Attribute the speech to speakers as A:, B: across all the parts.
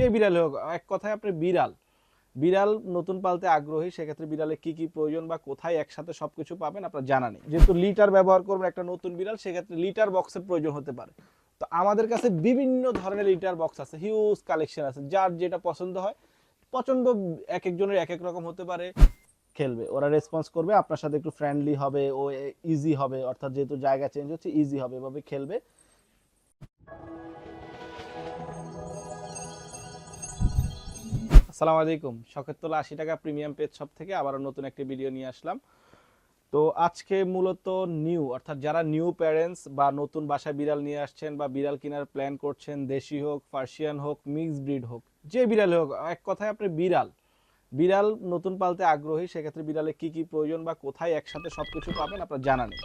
A: যে বিড়াল হোক, এক কথায় আপনি বিড়াল। বিড়াল নতুন পালতে আগ্রহী, সেক্ষেত্রে বিড়ালে কি কি প্রয়োজন বা কোথায় একসাথে সবকিছু পাবেন আপনার জানা নেই। যেহেতু লিটার ব্যবহার করবেন একটা নতুন বিড়াল, সেক্ষেত্রে লিটার বক্সের প্রয়োজন হতে পারে। তো আমাদের কাছে বিভিন্ন ধরনের লিটার বক্স আছে, হিউজ কালেকশন আছে, যার যেটা পছন্দ হয়, পছন্দ এক একজনের এক এক রকম হতে পারে, খেলবে। ওরা রেসপন্স করবে, আপনার সাথে একটু ফ্রেন্ডলি হবে, ও ইজি হবে, অর্থাৎ যেহেতু জায়গা চেঞ্জ হচ্ছে ইজি হবে, এভাবে খেলবে। আসসালামু আলাইকুম। শখের তোলা আশি টাকা প্রিমিয়াম পেজ শপ থেকে আবারও নতুন একটি ভিডিও নিয়ে আসলাম। তো আজকে মূলত নিউ, অর্থাৎ যারা নিউ প্যারেন্টস বা নতুন বাসায় বিড়াল নিয়ে আসছেন বা বিড়াল কেনার প্ল্যান করছেন, দেশি হোক, পার্সিয়ান হোক, মিক্স ব্রিড হোক, যে বিড়াল হোক, এক কথায় আপনি বিড়াল। বিড়াল নতুন পালতে আগ্রহী, সেক্ষেত্রে বিড়ালে কি কি প্রয়োজন বা কোথায় একসাথে সব কিছু পাবেন আপনার জানা নেই।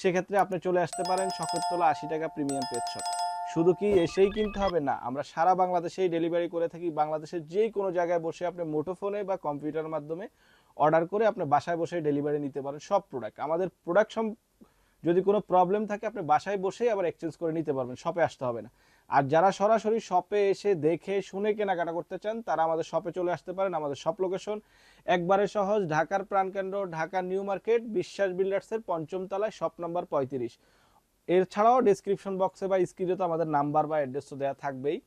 A: সেক্ষেত্রে আপনি চলে আসতে পারেন শখের তোলা আশি টাকা প্রিমিয়াম পেজ শপ। শুধু কি এসেই কিনতে হবে? না, আমরা সারা বাংলাদেশেই ডেলিভারি করে থাকি। বাংলাদেশের যে কোনো জায়গায় বসে আপনি মুঠোফোনে বা কম্পিউটার মাধ্যমে অর্ডার করে আপনি বাসায় বসে ডেলিভারি নিতে পারেন সব প্রোডাক্ট আমাদের প্রোডাক্ট সম যদি কোনো প্রবলেম থাকে, আপনি বাসায় বসেই আবার এক্সচেঞ্জ করে নিতে পারবেন শপে আসতে হবে না। আর যারা সরাসরি শপে এসে দেখে, শুনে কেনাকাটা করতে চান, তারা আমাদের শপে চলে আসতে পারেন আমাদের শপ লোকেশন একবারে সহজ, ঢাকার প্রাণকেন্দ্র ঢাকা নিউ মার্কেট, বিশ্বাস বিল্ডার্সের পঞ্চম তলায় শপ নাম্বার পঁয়ত্রিশ। এছাড়াও ডেসক্রিপশন বক্সে বা স্ক্রিনে তো আমাদের নাম্বার বা অ্যাড্রেস তো দেওয়া থাকবেই।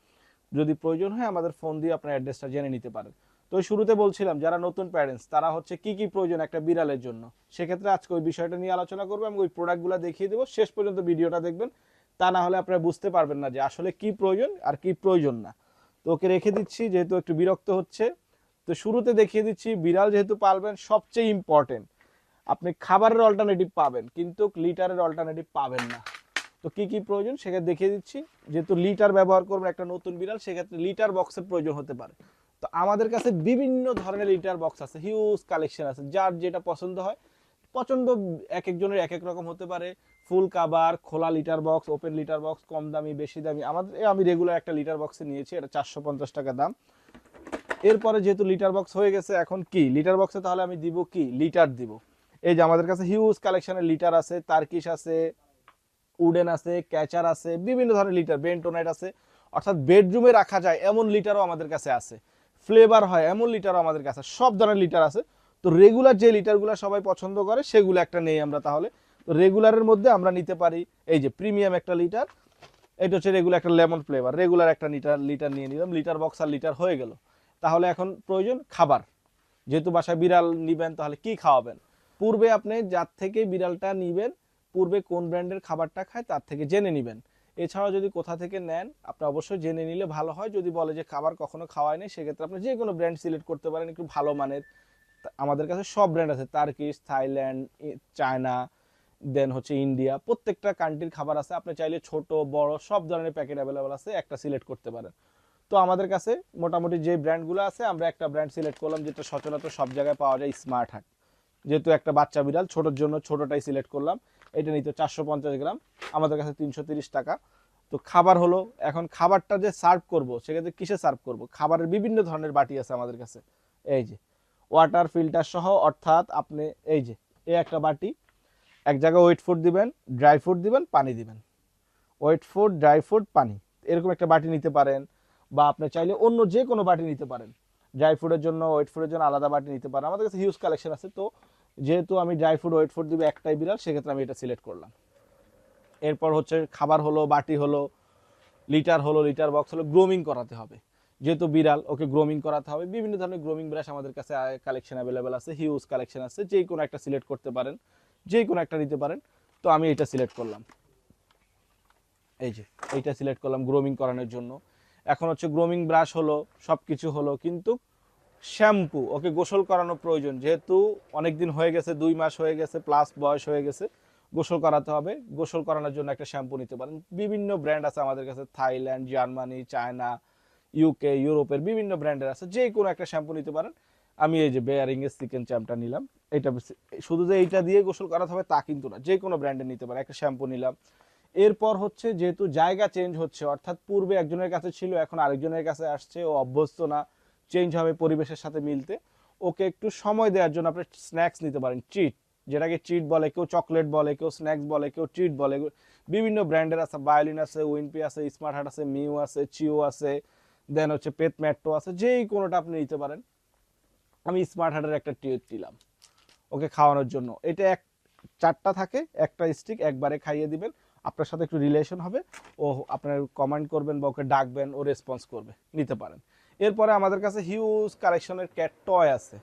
A: যদি প্রয়োজন হয় আমাদের ফোন দিয়ে আপনার অ্যাড্রেসটা জেনে নিতে পারেন। তো শুরুতে বলছিলাম, যারা নতুন প্যারেন্টস তারা হচ্ছে কি কি প্রয়োজন একটা বিড়ালের জন্য? সেক্ষেত্রে আজকে ওই বিষয়টা নিয়ে আলোচনা করব আমি ওই প্রোডাক্টগুলো দেখিয়ে দেবো। শেষ পর্যন্ত ভিডিওটা দেখবেন। তা না হলে আপনারা বুঝতে পারবেন না যে আসলে কি প্রয়োজন আর কি প্রয়োজন না। তো ওকে রেখে দিচ্ছি, যেহেতু একটু বিরক্ত হচ্ছে। তো শুরুতে দেখিয়ে দিচ্ছি, বিড়াল যেহেতু পালবেন, সবচেয়ে ইম্পর্টেন্ট আপনি খাবারের অল্টারনেটিভ পাবেন, কিন্তু লিটারের অল্টারনেটিভ পাবেন না। তো কি কি প্রয়োজন? সেক্ষেত্রে দেখিয়ে দিচ্ছি। যেহেতু লিটার ব্যবহার করবেন একটা নতুন বিড়াল, সেক্ষেত্রে লিটার বক্সের প্রয়োজন হতে পারে। তো আমাদের কাছে বিভিন্ন ধরনের লিটার বক্স আছে হিউজ কালেকশন আছে, যার যেটা পছন্দ হয়। পছন্দ এক একজনের এক এক রকম হতে পারে। ফুল কাবার খোলা litter box open litter box, কম দামি, বেশি দামি। আমাদের আমি রেগুলার একটা লিটার বক্সে নিয়েছি, এটা চারশো পঞ্চাশ টাকা দাম। এরপরে যেহেতু লিটার বক্স হয়ে গেছে, এখন কি? লিটার বক্সে তাহলে আমি দিব কি? লিটার দিব। এই যে আমাদের কাছে হিউজ কালেকশনের লিটার আছে তার্কিশ আছে উডেন আছে ক্যাচার আছে, বিভিন্ন ধরনের লিটার বেন্টোনাইট আছে। অর্থাৎ বেডরুমে রাখা যায় এমন লিটারও আমাদের কাছে আছে। ফ্লেভার হয় এমন লিটারও আমাদের কাছে সব ধরনের লিটার আছে। তো রেগুলার যে লিটারগুলো সবাই পছন্দ করে, সেগুলো একটা নেই আমরা তাহলে। তো রেগুলারের মধ্যে আমরা নিতে পারি, এই যে প্রিমিয়াম একটা লিটার এটা হচ্ছে রেগুলার একটা লেমন ফ্লেভার রেগুলার একটা লিটার লিটার নিয়ে নিলাম। লিটার বক্স আর লিটার হয়ে গেল। তাহলে এখন প্রয়োজন খাবার। যেহেতু বাসায় বিড়াল নিবেন, তাহলে কি খাওয়াবেন? পূর্বে আপনি যার থেকে বিড়ালটা নিবেন, পূর্বে কোন ব্র্যান্ডের খাবারটা খায় তার থেকে জেনে নেবেন। এছাড়াও যদি কোথা থেকে নেন, আপনি অবশ্যই জেনে নিলে ভালো হয়। যদি বলে যে খাবার কখনো খাওয়ায় নেই, সেক্ষেত্রে আপনি যে কোনো ব্র্যান্ড সিলেক্ট করতে পারেন। একটু ভালো মানের আমাদের কাছে সব ব্র্যান্ড আছে। তার্কিশ, থাইল্যান্ড চায়না, দেন হচ্ছে ইন্ডিয়া, প্রত্যেকটা কান্ট্রির খাবার আছে। আপনি চাইলে ছোট, বড়, সব ধরনের প্যাকেট অ্যাভেলেবেল আছে, একটা সিলেক্ট করতে পারেন। তো আমাদের কাছে মোটামুটি যে ব্র্যান্ডগুলো আছে, আমরা একটা ব্র্যান্ড সিলেক্ট করলাম, যেটা সচরাচর সব জায়গায় পাওয়া যায় স্মার্ট হাট। যেহেতু একটা বাচ্চা বিড়াল, ছোটোর জন্য ছোটোটাই সিলেক্ট করলাম। এটা নিতে চারশো পঞ্চাশ গ্রাম, আমাদের কাছে তিনশো তিরিশ টাকা। তো খাবার হলো, এখন খাবারটা যে সার্ভ করব, সেক্ষেত্রে কিসে সার্ভ করব? খাবারের বিভিন্ন ধরনের বাটি আছে আমাদের কাছে। এই যে ওয়াটার ফিল্টার সহ, অর্থাৎ আপনি, এই যে এই একটা বাটি, এক জায়গায় ওয়েট ফুড দিবেন ড্রাই ফ্রুট দিবেন, পানি দিবেন। ওয়েট ফুড ড্রাই ফ্রুট পানি। এরকম একটা বাটি নিতে পারেন, বা আপনি চাইলে অন্য যে কোনো বাটি নিতে পারেন। ড্রাই ফ্রুটের জন্য ওয়েট ফুডের জন্য আলাদা বাটি নিতে পারেন। আমাদের কাছে হিউজ কালেকশন আছে, তো যেহেতু আমি ড্রাই ফ্রুট ওয়েট ফুড দিবে একটাই বিড়াল, সেক্ষেত্রে আমি এটা সিলেক্ট করলাম। এরপর হচ্ছে খাবার হলো, বাটি হলো, লিটার হলো, লিটার বক্স হলো গ্রোমিং করাতে হবে। যেহেতু বিড়াল, ওকে গ্রোমিং করাতে হবে। বিভিন্ন ধরনের গ্রোমিং ব্রাশ আমাদের কাছে কালেকশন অ্যাভেলেবেল আছে হিউজ কালেকশন আছে। যে কোনো একটা সিলেক্ট করতে পারেন, যে কোনো একটা নিতে পারেন। তো আমি এটা সিলেক্ট করলাম। এই যে, এইটা সিলেক্ট করলাম গ্রোমিং করানোর জন্য। এখন হচ্ছে গ্রোমিং ব্রাশ হলো সব কিছু হলো, কিন্তু শ্যাম্পু, ওকে গোসল করানো প্রয়োজন। যেহেতু অনেক দিন হয়ে গেছে, দুই মাস হয়ে গেছে প্লাস বয়স হয়ে গেছে, গোসল করাতে হবে। গোসল করানোর জন্য একটা শ্যাম্পু নিতে পারেন। বিভিন্ন ব্র্যান্ড আছে আমাদের কাছে, থাইল্যান্ড, জার্মানি, চায়না ইউকে ইউরোপের বিভিন্ন ব্র্যান্ডের আছে। যে কোনো একটা শ্যাম্পু নিতে পারেন। আমি এই যে বেয়ারিং এর চিকেন চ্যাম্পটা নিলাম। এটা শুধু যে এইটা দিয়ে গোসল করাতে হবে তা কিন্তু না। যে কোনো ব্র্যান্ডের নিতে পারেন। একটা শ্যাম্পু নিলাম। এরপর হচ্ছে যেহেতু জায়গা চেঞ্জ হচ্ছে, অর্থাৎ পূর্বে একজনের কাছে ছিল, এখন আরেকজনের কাছে আসছে। ও অভ্যস্ত না। চেঞ্জ হবে পরিবেশের সাথে মিলতে। ওকে একটু সময় দেওয়ার জন্য আপনি স্ন্যাক্স নিতে পারেন। চিট যেটাকে চিট বলে, কেউ চকলেট বলে, কেউ স্ন্যাক্স বলে, কেউ চিট বলে। বিভিন্ন ব্র্যান্ডের আছে বায়োলিন আছে উইনপি আছে স্মার্ট হার্ট আছে মিউ আছে চিও আছে দেন হচ্ছে পেট ম্যাট্টো আছে, যেই কোনোটা আপনি নিতে পারেন। আমি স্মার্ট হার্টের একটা টিউব দিলাম, ওকে খাওয়ানোর জন্য। এটা এক, চারটা থাকে, একটা স্টিক একবারে খাইয়ে দিবেন। আপনার সাথে একটু রিলেশন হবে, ও আপনার কমেন্ট করবেন বা ওকে ডাকবেন, ও রেসপন্স করবে, নিতে পারেন। এরপরে আমাদের কাছে হিউজ কালেকশনের ক্যাট টয় আছে।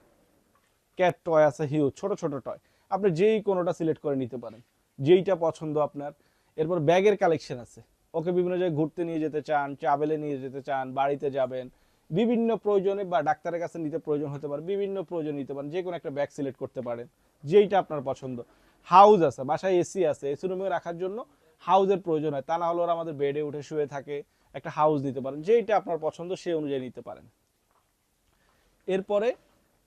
A: ক্যাট টয় আছে হিউজ ছোট ছোট টয় আপনি যেই কোনোটা সিলেক্ট করে নিতে পারেন, যেইটা পছন্দ আপনার। এরপর ব্যাগের কালেকশন আছে। ওকে বিভিন্ন জায়গায় ঘুরতে নিয়ে যেতে চান ট্রাভেলে নিয়ে যেতে চান, বাড়িতে যাবেন, বিভিন্ন প্রয়োজনে বা ডাক্তারের কাছে নিতে প্রয়োজন হতে পারে, বিভিন্ন প্রয়োজন নিতে পারেন যে কোনো একটা ব্যাগ সিলেক্ট করতে পারেন, যেইটা আপনার পছন্দ। হাউস আছে, বাসায় এসি আছে এসি রুমে রাখার জন্য হাউজের প্রয়োজন হয়। তা না হলে ওরা আমাদের বেডে উঠে শুয়ে থাকে। একটা হাউস দিতে পারেন, যেইটা আপনার পছন্দ সেই অনুযায়ী নিতে পারেন। এরপরে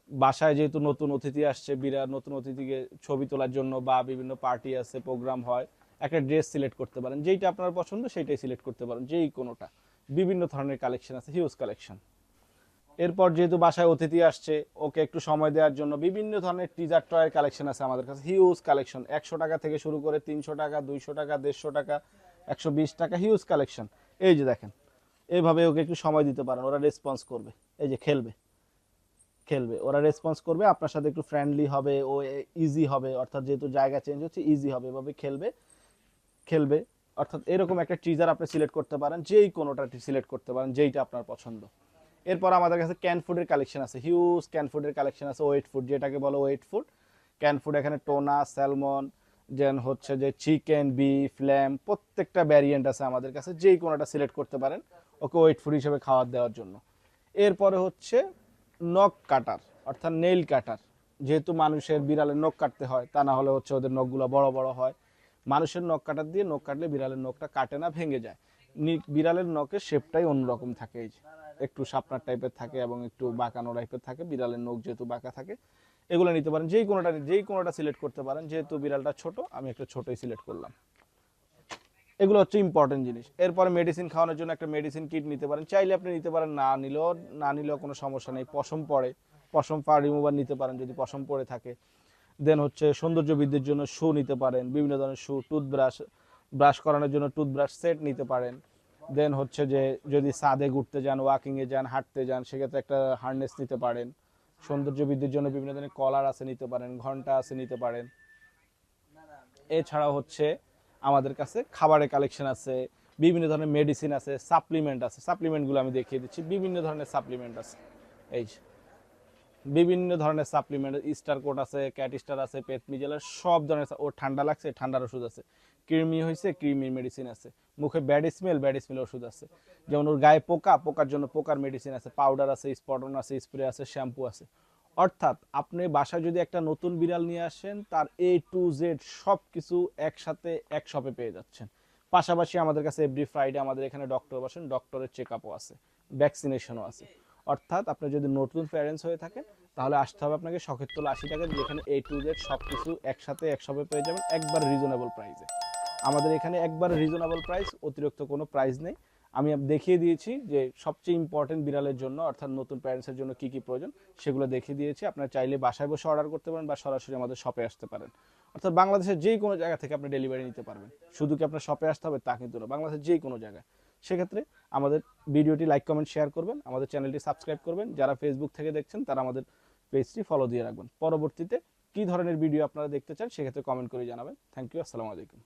A: বাসায় যেহেতু নতুন অতিথি আসছে বিরাট নতুন অতিথিকে ছবি তোলার জন্য বা বিভিন্ন পার্টি আছে প্রোগ্রাম হয়, একটা ড্রেস সিলেক্ট করতে পারেন, যেইটা আপনার পছন্দ সেইটাই সিলেক্ট করতে পারেন, যেই কোনোটা। বিভিন্ন ধরনের কালেকশন আছে হিউজ কালেকশন এরপর যেহেতু বাসায় অতিথি আসছে, ওকে একটু সময় দেওয়ার জন্য বিভিন্ন ধরনের টিজার টয়ের কালেকশন আছে আমাদের কাছে হিউজ কালেকশন একশো টাকা থেকে শুরু করে তিনশো টাকা, দুইশো টাকা, দেড়শো টাকা, একশো বিশ টাকা হিউজ কালেকশন এই যে দেখেন এইভাবে ওকে একটু সময় দিতে পারেন, ওরা রেসপন্স করবে। এই যে খেলবে খেলবে, ওরা রেসপন্স করবে, আপনার সাথে একটু ফ্রেন্ডলি হবে, ও ইজি হবে, অর্থাৎ যেহেতু জায়গা চেঞ্জ হচ্ছে ইজি হবে, এভাবে খেলবে খেলবে। অর্থাৎ এরকম একটা টিজার আপনি সিলেক্ট করতে পারেন, যেই কোনোটা সিলেক্ট করতে পারেন, যেইটা আপনার পছন্দ। এরপর আমাদের কাছে ক্যান ফুডের কালেকশন আছে হিউজ ক্যান ফুডের কালেকশন আছে ওয়েট ফুড যেটাকে বলো ওয়েট ফুড ক্যান ফুড এখানে টোনা স্যালমন দেন হচ্ছে যে চিকেন বিফ ল্যাম প্রত্যেকটা ভ্যারিয়েন্ট আছে আমাদের কাছে যেই কোনোটা সিলেক্ট করতে পারেন। ওকে ওয়েট ফুড হিসেবে খাবার দেওয়ার জন্য। এরপরে হচ্ছে নখ কাটার, অর্থাৎ নেইল কাটার যেহেতু মানুষের বিড়ালের নখ কাটতে হয়, তা না হলে হচ্ছে ওদের নখগুলো বড় বড় হয়। মানুষের নখ কাটার দিয়ে নখ কাটলে বিড়ালের নখটা কাটে না, ভেঙে যায়। বিড়ালের নখের শেপটাই অন্যরকম থাকে, এই যে। একটু সাপনার টাইপের থাকে এবং একটু বাঁকানো টাইপের থাকে, বিড়ালের নখ যেহেতু বাঁকা থাকে এগুলো নিতে পারেন। যেই কোনোটা যেই কোনোটা সিলেক্ট করতে পারেন। যেহেতু বিড়ালটা ছোট, আমি একটা ছোটই সিলেক্ট করলাম। এগুলো হচ্ছে ইম্পর্টেন্ট জিনিস। এরপরে মেডিসিন খাওয়ানোর জন্য একটা মেডিসিন কিট নিতে পারেন। চাইলে আপনি নিতে পারেন, না নিলেও না নিলেও কোনো সমস্যা নেই। পশম পড়ে। পশম পা রিমুভার নিতে পারেন যদি পশম পড়ে থাকে। দেন হচ্ছে সৌন্দর্য বৃদ্ধির জন্য শু নিতে পারেন। বিভিন্ন ধরনের শু টুথব্রাশ ব্রাশ করানোর জন্য টুথব্রাশ সেট নিতে পারেন। দেন হচ্ছে যে যদি সাদে ঘুরতে যান ওয়াকিংয়ে যান, হাঁটতে যান, সেক্ষেত্রে একটা হার্নেস নিতে পারেন। সৌন্দর্য বৃদ্ধির জন্য বিভিন্ন ধরনের কলার আছে নিতে পারেন, ঘণ্টা আছে নিতে পারেন। এছাড়াও হচ্ছে আমাদের কাছে খাবারের কালেকশন আছে, বিভিন্ন ধরনের মেডিসিন আছে সাপ্লিমেন্ট আছে। সাপ্লিমেন্টগুলো আমি দেখিয়ে দিচ্ছি, বিভিন্ন ধরনের সাপ্লিমেন্ট আছে। এই বিভিন্ন ধরনের সাপ্লিমেন্ট স্টার কোট আছে ক্যাট স্টার আছে পেট মিজেলের সব ধরনের ও ঠান্ডা লাগছে, ঠান্ডার ওষুধ আছে। কৃমি হয়েছে কৃমির মেডিসিন আছে। মুখে ব্যাড স্মেল ব্যাড স্মেল ওষুধ আছে। যেমন ওর গায়ে পোকা, পোকার জন্য পোকার মেডিসিন আছে পাউডার আছে স্পটন আছে স্প্রে আছে শ্যাম্পু আছে। অর্থাৎ আপনি বাসায় যদি একটা নতুন বিড়াল নিয়ে আসেন, তার এ টু জেড সব কিছু একসাথে এক শপে পেয়ে যাচ্ছেন। পাশাপাশি আমাদের কাছে এভরি ফ্রাইডে আমাদের এখানে ডক্টর বসেন ডক্টরের চেক আপও আছে ভ্যাকসিনেশনও আছে। অর্থাৎ আপনি যদি নতুন প্যারেন্টস হয়ে থাকেন, তাহলে আসতে হবে আপনাকে শখের তোলা আশি টাকা যেখানে এ টু জেড সব কিছু একসাথে এক শপে পেয়ে যাবেন, একবার রিজনেবল প্রাইসে আমাদের এখানে একবার রিজনেবল প্রাইস অতিরিক্ত কোনো প্রাইস নেই। আমি দেখিয়ে দিয়েছি যে সবচেয়ে ইম্পর্টেন্ট বিড়ালের জন্য, অর্থাৎ নতুন প্যারেন্টসের জন্য কি কি প্রয়োজন, সেগুলো দেখিয়ে দিয়েছি। আপনারা চাইলে বাসায় বসে অর্ডার করতে পারেন বা সরাসরি আমাদের শপে আসতে পারেন। অর্থাৎ বাংলাদেশের যে কোনো জায়গা থেকে আপনি ডেলিভারি নিতে পারবেন। শুধু কি আপনার শপে আসতে হবে তা কিন্তু না, বাংলাদেশের যে কোনো জায়গায়। সেক্ষেত্রে আমাদের ভিডিওটি লাইক কমেন্ট শেয়ার করবেন, আমাদের চ্যানেলটি সাবস্ক্রাইব করবেন। যারা ফেসবুক থেকে দেখছেন, তারা আমাদের পেজটি ফলো দিয়ে রাখবেন। পরবর্তীতে কি ধরনের ভিডিও আপনারা দেখতে চান, সেক্ষেত্রে কমেন্ট করে জানাবেন। থ্যাংক ইউ আসসালামু আলাইকুম।